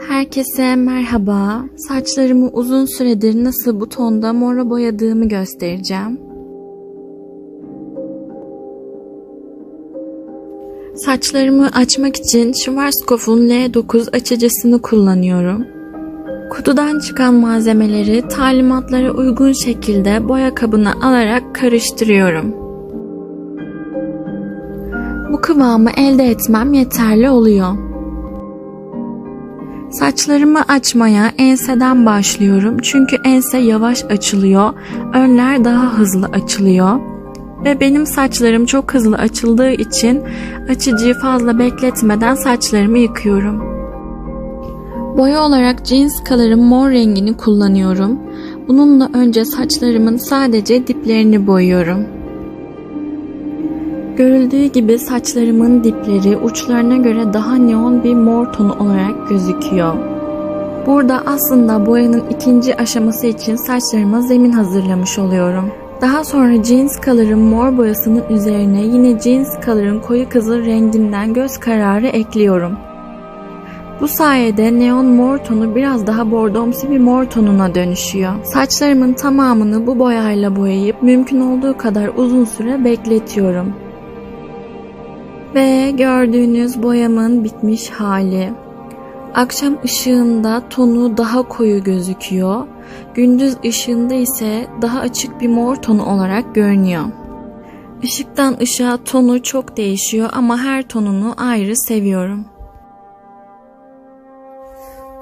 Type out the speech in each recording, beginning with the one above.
Herkese merhaba. Saçlarımı uzun süredir nasıl bu tonda mora boyadığımı göstereceğim. Saçlarımı açmak için Schwarzkopf'un L9 açıcısını kullanıyorum. Kutudan çıkan malzemeleri talimatlara uygun şekilde boya kabına alarak karıştırıyorum. Bu kıvamı elde etmem yeterli oluyor. Saçlarımı açmaya enseden başlıyorum çünkü ense yavaş açılıyor, önler daha hızlı açılıyor. Ve benim saçlarım çok hızlı açıldığı için açıcıyı fazla bekletmeden saçlarımı yıkıyorum. Boya olarak jeans color'ın mor rengini kullanıyorum. Bununla önce saçlarımın sadece diplerini boyuyorum. Görüldüğü gibi saçlarımın dipleri uçlarına göre daha neon bir mor tonu olarak gözüküyor. Burada aslında boyanın ikinci aşaması için saçlarıma zemin hazırlamış oluyorum. Daha sonra jeans color'ın mor boyasının üzerine yine jeans color'ın koyu kızıl renginden göz kararı ekliyorum. Bu sayede neon mor tonu biraz daha bordomsi bir mor tonuna dönüşüyor. Saçlarımın tamamını bu boyayla boyayıp mümkün olduğu kadar uzun süre bekletiyorum. Ve gördüğünüz boyamın bitmiş hali. Akşam ışığında tonu daha koyu gözüküyor. Gündüz ışığında ise daha açık bir mor tonu olarak görünüyor. Işıktan ışığa tonu çok değişiyor ama her tonunu ayrı seviyorum.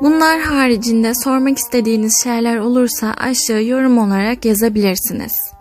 Bunlar haricinde sormak istediğiniz şeyler olursa aşağı yorum olarak yazabilirsiniz.